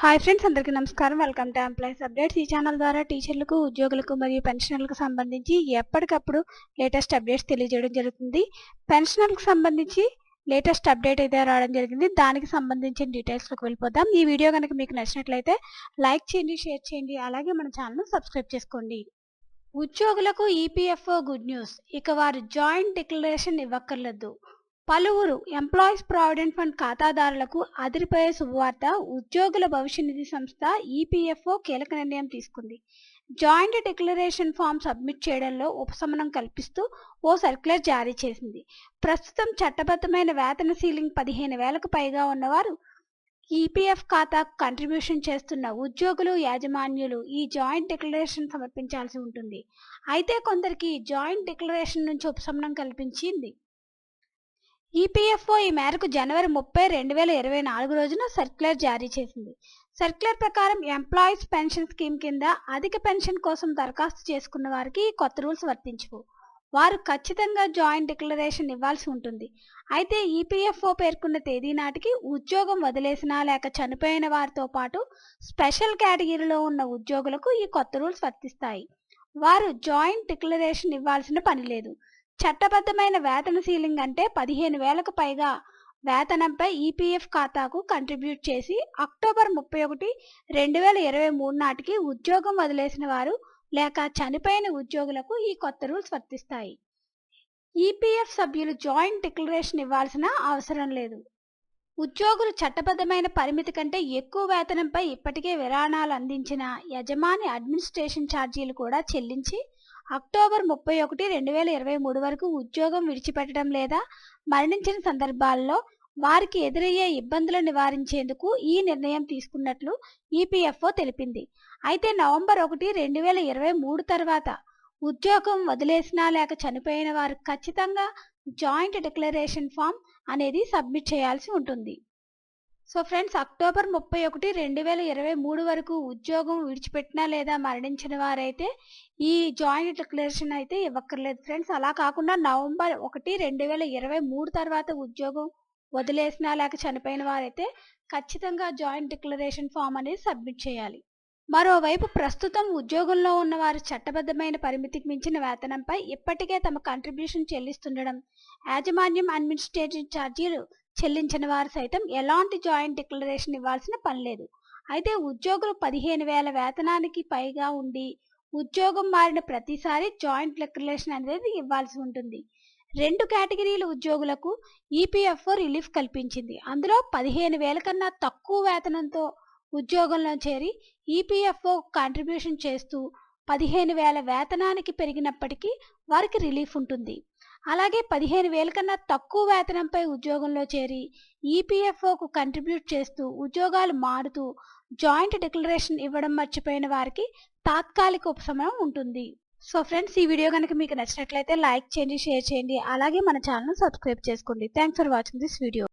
Hi friends అందరికీ నమస్కారం. Welcome to employees updates. ఈ ఛానల్ ద్వారా టీచర్లకు ఉద్యోగులకు మరియు పెన్షనర్లకు సంబంధించి ఎప్పటికప్పుడు లేటెస్ట్ అప్డేట్స్ తెలియజేయడం జరుగుతుంది. పెన్షనర్లకు సంబంధించి లేటెస్ట్ అప్డేట్ అయితే రావడం జరిగింది. దానికి సంబంధించిన డీటెయిల్స్లోకి వెళ్ళిపోదాం. ఈ వీడియో కనుక మీకు నచ్చినట్లయితే లైక్ చేయండి షేర్ చేయండి. అలాగే మన ఛానల్ను సబ్స్క్రైబ్ చేసుకోండి. ఉద్యోగులకు ఈపీఎఫ్ఓ గుడ్ న్యూస్. ఇక వారు జాయింట్ డిక్లరేషన్ ఇవ్వక్కర్లేదు. పలువురు ఎంప్లాయీస్ ప్రావిడెంట్ ఫండ్ ఖాతాదారులకు అదిరిపోయే శుభవార్త ఉద్యోగుల భవిష్య నిధి సంస్థ ఈపీఎఫ్ఓ కీలక నిర్ణయం తీసుకుంది. జాయింట్ డిక్లరేషన్ ఫామ్ సబ్మిట్ చేయడంలో ఉపశమనం కల్పిస్తూ ఓ సర్క్యులర్ జారీ చేసింది. ప్రస్తుతం చట్టబద్ధమైన వేతన సీలింగ్ పదిహేను వేలకు పైగా ఉన్నవారు ఈపీఎఫ్ ఖాతాకు కంట్రిబ్యూషన్ చేస్తున్న ఉద్యోగులు యాజమాన్యులు ఈ జాయింట్ డిక్లరేషన్ సమర్పించాల్సి ఉంటుంది. అయితే కొందరికి జాయింట్ డిక్లరేషన్ నుంచి ఉపశమనం కల్పించింది. ఈపీఎఫ్ఓ ఈ మేరకు జనవరి ముప్పై రెండు వేల ఇరవై నాలుగు రోజున సర్క్యులర్ జారీ చేసింది. సర్క్యులర్ ప్రకారం ఎంప్లాయీస్ పెన్షన్ స్కీమ్ కింద అధిక పెన్షన్ కోసం దరఖాస్తు చేసుకున్న వారికి ఈ కొత్త రూల్స్ వర్తించవు. వారు ఖచ్చితంగా జాయింట్ డిక్లరేషన్ ఇవ్వాల్సి ఉంటుంది. అయితే ఈపీఎఫ్ఓ పేర్కొన్న తేదీ నాటికి ఉద్యోగం వదిలేసినా లేక చనిపోయిన వారితో పాటు స్పెషల్ కేటగిరీలో ఉన్న ఉద్యోగులకు ఈ కొత్త రూల్స్ వర్తిస్తాయి. వారు జాయింట్ డిక్లరేషన్ ఇవ్వాల్సిన పని లేదు. చట్టబద్ధమైన వేతన సీలింగ్ అంటే పదిహేను వేలకు పైగా వేతనంపై ఈపీఎఫ్ ఖాతాకు కంట్రిబ్యూట్ చేసి అక్టోబర్ ముప్పై ఒకటి రెండు వేల ఇరవై మూడు నాటికి ఉద్యోగం వదిలేసిన వారు లేక చనిపోయిన ఉద్యోగులకు ఈ కొత్త రూల్స్ వర్తిస్తాయి. ఈపీఎఫ్ సభ్యులు జాయింట్ డిక్లరేషన్ ఇవ్వాల్సిన అవసరం లేదు. ఉద్యోగులు చట్టబద్ధమైన పరిమితి కంటే ఎక్కువ వేతనంపై ఇప్పటికే విరాణాలు అందించిన యజమాని అడ్మినిస్ట్రేషన్ ఛార్జీలు కూడా చెల్లించి అక్టోబర్ ముప్పై ఒకటి రెండు వేల ఇరవై మూడు వరకు ఉద్యోగం విడిచిపెట్టడం లేదా మరణించిన సందర్భాల్లో వారికి ఎదురయ్యే ఇబ్బందులు నివారించేందుకు ఈ నిర్ణయం తీసుకున్నట్లు ఈపీఎఫ్ఓ తెలిపింది. అయితే నవంబర్ ఒకటి రెండు వేల ఇరవై మూడు తర్వాత ఉద్యోగం వదిలేసినా లేక చనిపోయిన వారు ఖచ్చితంగా జాయింట్ డిక్లరేషన్ ఫామ్ అనేది సబ్మిట్ చేయాల్సి ఉంటుంది. సో ఫ్రెండ్స్ అక్టోబర్ ముప్పై ఒకటి రెండు వేల ఇరవై మూడు వరకు ఉద్యోగం విడిచిపెట్టినా లేదా మరణించిన వారైతే ఈ జాయింట్ డిక్లరేషన్ అయితే ఇవ్వక్కర్లేదు ఫ్రెండ్స్. అలా కాకుండా నవంబర్ ఒకటి రెండు వేల ఇరవై మూడు తర్వాత ఉద్యోగం వదిలేసినా లేక చనిపోయిన వారైతే ఖచ్చితంగా జాయింట్ డిక్లరేషన్ ఫామ్ అనేది సబ్మిట్ చేయాలి. మరోవైపు ప్రస్తుతం ఉద్యోగంలో ఉన్న వారు చట్టబద్ధమైన పరిమితికి మించిన వేతనంపై ఇప్పటికే తమ కంట్రిబ్యూషన్ చెల్లిస్తుండడం యాజమాన్యం అడ్మినిస్ట్రేటివ్ ఛార్జీలు చెల్లించిన వారు సైతం ఎలాంటి జాయింట్ డిక్లరేషన్ ఇవ్వాల్సిన పని లేదు. అయితే ఉద్యోగులు పదిహేను వేల వేతనానికి పైగా ఉండి ఉద్యోగం మారిన ప్రతిసారి జాయింట్ డిక్లరేషన్ అనేది ఇవ్వాల్సి ఉంటుంది. రెండు కేటగిరీల ఉద్యోగులకు ఈపీఎఫ్ఓ రిలీఫ్ కల్పించింది. అందులో పదిహేను వేల కన్నా తక్కువ వేతనంతో ఉద్యోగంలో చేరి ఈపీఎఫ్ఓ కాంట్రిబ్యూషన్ చేస్తూ పదిహేను వేల వేతనానికి పెరిగినప్పటికీ వారికి రిలీఫ్ ఉంటుంది. అలాగే పదిహేను వేల కన్నా తక్కువ వేతనంపై ఉద్యోగంలో చేరి ఈపీఎఫ్ఓకు కంట్రిబ్యూట్ చేస్తూ ఉద్యోగాలు మారుతూ జాయింట్ డిక్లరేషన్ ఇవ్వడం మర్చిపోయిన వారికి తాత్కాలిక ఉపశమనం ఉంటుంది. సో ఫ్రెండ్స్ ఈ వీడియో కనుక మీకు నచ్చినట్లయితే లైక్ చేయండి షేర్ చేయండి అలాగే మన ఛానల్ సబ్స్క్రైబ్ చేసుకోండి. Thanks for watching this video